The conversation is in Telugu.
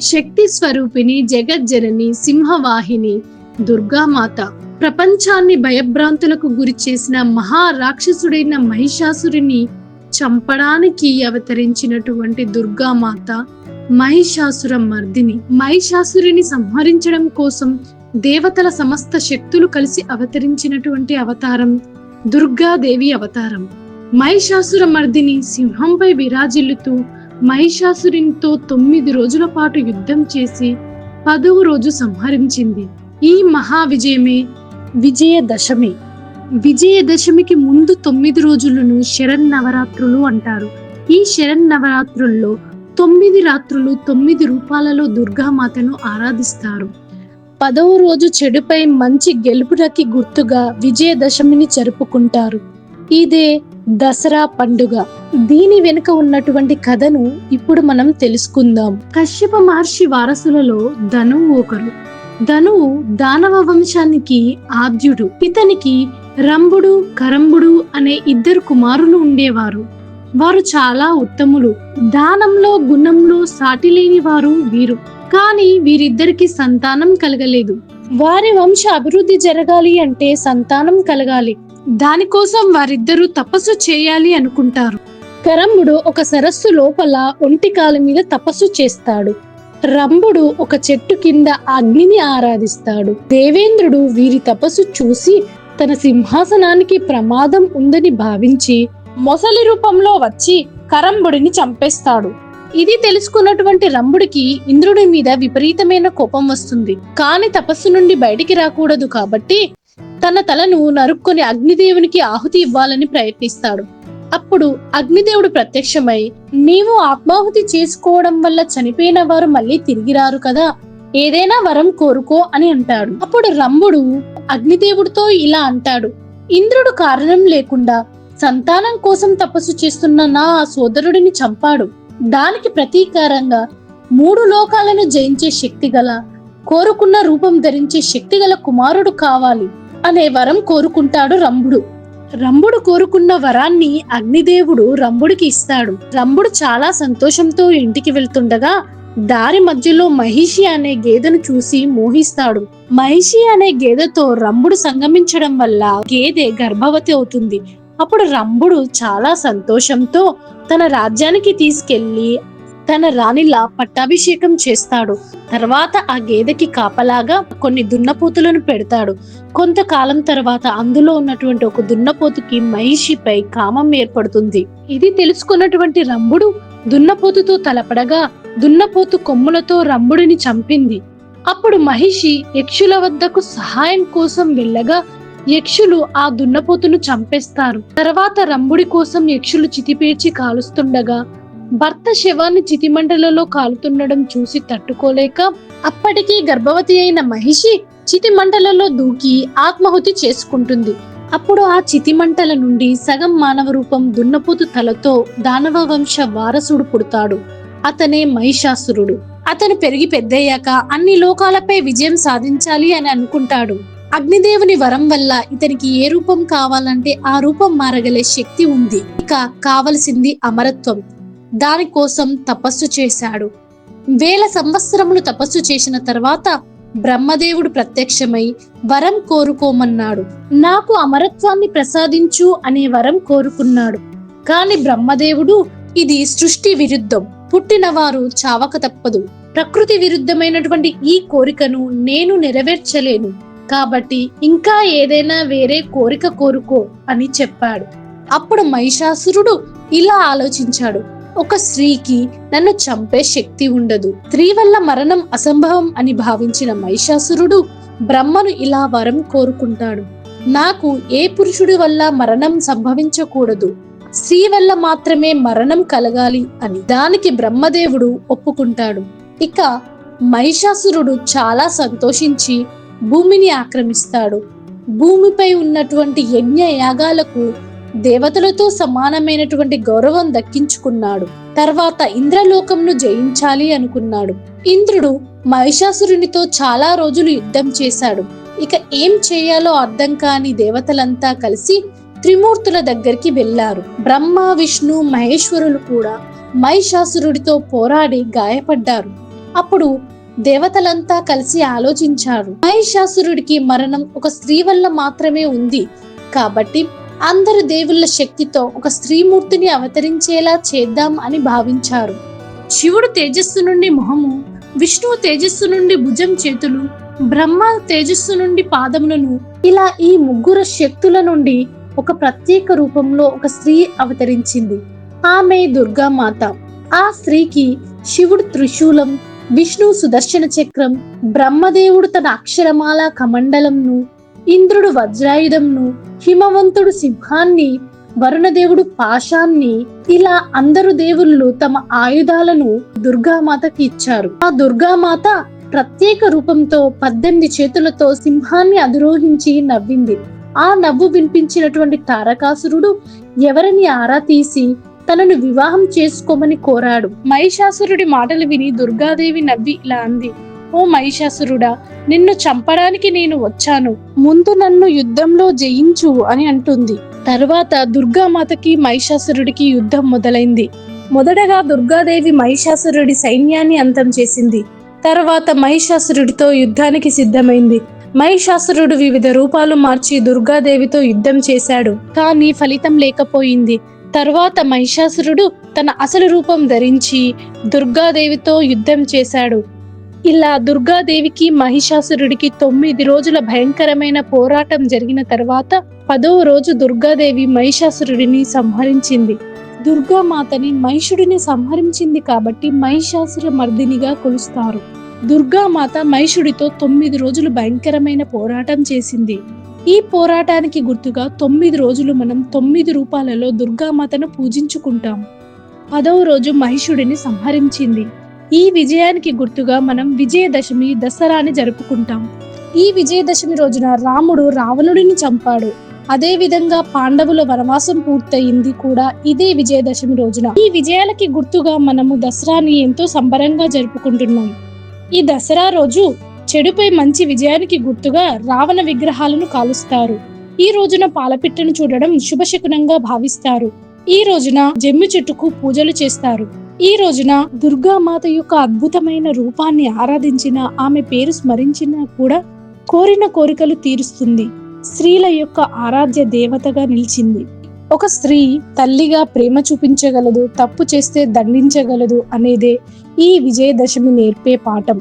శక్తి స్వరూపిణి జగజ్జనని సింహవాహిని దుర్గామాత. ప్రపంచాన్ని భయభ్రాంతులకు గురి చేసిన మహా రాక్షసుడైన మహిషాసురుని చంపడానికి అవతరించినటువంటి దుర్గామాత మహిషాసుర మర్దిని. మహిషాసురుని సంహరించడం కోసం దేవతల సమస్త శక్తులు కలిసి అవతరించినటువంటి అవతారం దుర్గాదేవి అవతారం. మహిషాసుర మర్దిని సింహంపై విరాజిల్లుతూ మహిషాసురునితో తొమ్మిది రోజుల పాటు యుద్ధం చేసి పదవ రోజు సంహరించింది. ఈ మహా విజయమే విజయదశమి. విజయదశమికి ముందు తొమ్మిది రోజులను శరన్నవరాత్రులు అంటారు. ఈ శరన్నవరాత్రుల్లో తొమ్మిది రాత్రులు తొమ్మిది రూపాలలో దుర్గామాతను ఆరాధిస్తారు. పదవ రోజు చెడుపై మంచి గెలుపులకి గుర్తుగా విజయదశమిని జరుపుకుంటారు. ఇదే దసరా పండుగ. దీని వెనుక ఉన్నటువంటి కథను ఇప్పుడు మనం తెలుసుకుందాం. కశ్యప మహర్షి వారసులలో ధనువు ఒకరు. ధనువు దానవ వంశానికి ఆద్యుడు. ఇతనికి రంభుడు కరంబుడు అనే ఇద్దరు కుమారులు ఉండేవారు. వారు చాలా ఉత్తములు. దానంలో గుణంలో సాటి లేని వారు వీరు. కానీ వీరిద్దరికి సంతానం కలగలేదు. వారి వంశ అభివృద్ధి జరగాలి అంటే సంతానం కలగాలి. దానికోసం వారిద్దరూ తపస్సు చేయాలి అనుకుంటారు. కరంబుడు ఒక సరస్సు లోపల ఒంటి కాలు మీద తపస్సు చేస్తాడు. రంభుడు ఒక చెట్టు కింద అగ్నిని ఆరాధిస్తాడు. దేవేంద్రుడు వీరి తపస్సు చూసి తన సింహాసనానికి ప్రమాదం ఉందని భావించి మొసలి రూపంలో వచ్చి కరంబుడిని చంపేస్తాడు. ఇది తెలుసుకున్నటువంటి రంభుడికి ఇంద్రుడి మీద విపరీతమైన కోపం వస్తుంది. కాని తపస్సు నుండి బయటికి రాకూడదు కాబట్టి తన తలను నరుక్కొని అగ్నిదేవునికి ఆహుతి ఇవ్వాలని ప్రయత్నిస్తాడు. అప్పుడు అగ్నిదేవుడు ప్రత్యక్షమై నీవు ఆత్మాహుతి చేసుకోవడం వల్ల చనిపోయిన వారు మళ్ళీ తిరిగి రారు కదా? ఏదైనా వరం కోరుకో అని అంటాడు. అప్పుడు రంభుడు అగ్నిదేవుడితో ఇలా అంటాడు ఇంద్రుడు కారణం లేకుండా సంతానం కోసం తపస్సు చేస్తున్న నా సోదరుడిని చంపాడు. దానికి ప్రతీకారంగా మూడు లోకాలను జయించే శక్తి గల కోరుకున్న రూపం ధరించే శక్తి గల కుమారుడు కావాలి అనే వరం కోరుకుంటాడు రంభుడు. రంభుడు కోరుకున్న వరాన్ని అగ్నిదేవుడు రంభుడికి ఇస్తాడు. రంభుడు చాలా సంతోషంతో ఇంటికి వెళ్తుండగా దారి మధ్యలో మహిషి అనే గేదెను చూసి మోహిస్తాడు. మహిషి అనే గేదెతో రంభుడు సంగమించడం వల్ల గేదె గర్భవతి అవుతుంది. అప్పుడు రంభుడు చాలా సంతోషంతో తన రాజ్యానికి తీసుకెళ్ళి తన రాణిలా పట్టాభిషేకం చేస్తాడు. తర్వాత ఆ గేదెకి కాపలాగా కొన్ని దున్నపోతులను పెడతాడు. కొంతకాలం తర్వాత అందులో ఉన్నటువంటి ఒక దున్నపోతుకి మహిషిపై కామం ఏర్పడుతుంది. ఇది తెలుసుకున్నటువంటి రంభుడు దున్నపోతుతో తలపడగా దున్నపోతు కొమ్ములతో రంభుడిని చంపింది. అప్పుడు మహిషి యక్షుల వద్దకు సహాయం కోసం వెళ్ళగా యక్షులు ఆ దున్నపోతును చంపేస్తారు. తర్వాత రంభుడి కోసం యక్షులు చితిపేర్చి కాలుస్తుండగా భర్త శవాన్ని చితిమంటలలో కాలుతుండడం చూసి తట్టుకోలేక అప్పటికి గర్భవతి అయిన మహిషి చితిమంటలలో దూకి ఆత్మాహుతి చేసుకుంటుంది. అప్పుడు ఆ చితిమంటల నుండి సగం మానవ రూపం దున్నపోతు తలతో దానవ వంశ వారసుడు పుడతాడు. అతనే మహిషాసురుడు. అతను పెరిగి పెద్దయ్యాక అన్ని లోకాలపై విజయం సాధించాలి అని అనుకుంటాడు. అగ్నిదేవుని వరం వల్ల ఇతనికి ఏ రూపం కావాలంటే ఆ రూపం మారగలే శక్తి ఉంది. ఇక కావలసింది అమరత్వం. దానికోసం తపస్సు చేశాడు. వేల సంవత్సరములు తపస్సు చేసిన తర్వాత బ్రహ్మదేవుడు ప్రత్యక్షమై వరం కోరుకోమన్నాడు. నాకు అమరత్వాన్ని ప్రసాదించు అనే వరం కోరుకున్నాడు. కాని బ్రహ్మదేవుడు ఇది సృష్టి విరుద్ధం. పుట్టినవారు చావక తప్పదు. ప్రకృతి విరుద్ధమైనటువంటి ఈ కోరికను నేను నెరవేర్చలేను. కాబట్టి ఇంకా ఏదైనా వేరే కోరిక కోరుకో అని చెప్పాడు. అప్పుడు మహిషాసురుడు ఇలా ఆలోచించాడు. ఒక స్త్రీకి నన్ను చంపే శక్తి ఉండదు. స్త్రీ వల్ల మరణం అసంభవం అని భావించిన మహిషాసురుడు బ్రహ్మను ఇలా వరం కోరుకుంటాడు. నాకు ఏ పురుషుడి వల్ల మరణం సంభవించకూడదు. స్త్రీ వల్ల మాత్రమే మరణం కలగాలి అని దానికి బ్రహ్మదేవుడు ఒప్పుకుంటాడు. ఇక మహిషాసురుడు చాలా సంతోషించి భూమిని ఆక్రమిస్తాడు. భూమిపై ఉన్నటువంటి యజ్ఞ యాగాలకు దేవతలతో సమానమైనటువంటి గౌరవం దక్కించుకున్నాడు. తర్వాత ఇంద్రలోకంను జయించాలి అనుకున్నాడు. ఇంద్రుడు మహిషాసురునితో చాలా రోజులు యుద్ధం చేశాడు. ఇక ఏం చేయాలో అర్థం కాని దేవతలంతా కలిసి త్రిమూర్తుల దగ్గరికి వెళ్ళారు బ్రహ్మ విష్ణు మహేశ్వరులు కూడా మహిషాసురుడితో పోరాడి గాయపడ్డారు. అప్పుడు దేవతలంతా కలిసి ఆలోచించారు. మహిషాసురుడికి మరణం ఒక స్త్రీ వల్ల మాత్రమే ఉంది. కాబట్టి అందరు దేవుళ్ళ శక్తితో ఒక స్త్రీమూర్తిని అవతరించేలా చేద్దాం అని భావించారు. శివుడు తేజస్సు నుండి మొహము విష్ణువు తేజస్సు నుండి భుజం చేతులు బ్రహ్మ తేజస్సు నుండి పాదములను ఇలా ఈ ముగ్గురు శక్తుల నుండి ఒక ప్రత్యేక రూపంలో ఒక స్త్రీ అవతరించింది. ఆమె దుర్గామాత. ఆ స్త్రీకి శివుడు త్రిశూలం విష్ణు సుదర్శన చక్రం బ్రహ్మదేవుడు తన అక్షరమాల కమండలంను ఇంద్రుడు వజ్రాయుధంను హిమవంతుడు సింహాన్ని వరుణదేవుడు పాశాన్ని ఇలా అందరు దేవుళ్ళు తమ ఆయుధాలను దుర్గామాతకి ఇచ్చారు. ఆ దుర్గామాత ప్రత్యేక రూపంతో పద్దెనిమిది చేతులతో సింహాన్ని అధిరోహించి నవ్వింది. ఆ నవ్వు వినిపించినటువంటి తారకాసురుడు ఎవరిని ఆరా తీసి తనను వివాహం చేసుకోమని కోరాడు. మహిషాసురుడి మాటలు విని దుర్గాదేవి నవ్వి ఇలా అంది ఓ మహిషాసురుడా నిన్ను చంపడానికి నేను వచ్చాను. ముందు నన్ను యుద్ధంలో జయించు అని అంటుంది. తర్వాత దుర్గామాతకి మహిషాసురుడికి యుద్ధం మొదలైంది. మొదటగా దుర్గాదేవి మహిషాసురుడి సైన్యాన్ని అంతం చేసింది. తర్వాత మహిషాసురుడితో యుద్ధానికి సిద్ధమైంది. మహిషాసురుడు వివిధ రూపాలు మార్చి దుర్గాదేవితో యుద్ధం చేశాడు. కానీ ఫలితం లేకపోయింది. తర్వాత మహిషాసురుడు తన అసలు రూపం ధరించి దుర్గాదేవితో యుద్ధం చేశాడు. ఇలా దుర్గాదేవికి మహిషాసురుడికి తొమ్మిది రోజుల భయంకరమైన పోరాటం జరిగిన తర్వాత పదవ రోజు దుర్గాదేవి మహిషాసురుడిని సంహరించింది. దుర్గామాతని మహిషుడిని సంహరించింది కాబట్టి మహిషాసుర మర్దినిగా కొలుస్తారు. దుర్గామాత మహిషుడితో తొమ్మిది రోజులు భయంకరమైన పోరాటం చేసింది. ఈ పోరాటానికి గుర్తుగా తొమ్మిది రోజులు మనం తొమ్మిది రూపాలలో దుర్గామాతను పూజించుకుంటాం. పదవ రోజు మహిషుడిని సంహరించింది. ఈ విజయానికి గుర్తుగా మనం విజయదశమి దసరాని జరుపుకుంటాం. ఈ విజయదశమి రోజున రాముడు రావణుడిని చంపాడు. అదే విధంగా పాండవుల వనవాసం పూర్తయింది కూడా ఇదే విజయదశమి రోజున. ఈ విజయాలకి గుర్తుగా మనము దసరాని ఎంతో సంబరంగా జరుపుకుంటున్నాం. ఈ దసరా రోజు చెడుపై మంచి విజయానికి గుర్తుగా రావణ విగ్రహాలను కాలుస్తారు. ఈ రోజున పాలపిట్టను చూడడం శుభశకునంగా భావిస్తారు. ఈ రోజున జమ్మి చెట్టుకు పూజలు చేస్తారు. ఈ రోజున దుర్గామాత యొక్క అద్భుతమైన రూపాన్ని ఆరాధించిన ఆమె పేరు స్మరించినా కూడా కోరిన కోరికలు తీరుస్తుంది. స్త్రీల యొక్క ఆరాధ్య దేవతగా నిలిచింది. ఒక స్త్రీ తల్లిగా ప్రేమ చూపించగలదు తప్పు చేస్తే దండించగలదు అనేదే ఈ విజయదశమి నేర్పే పాఠం.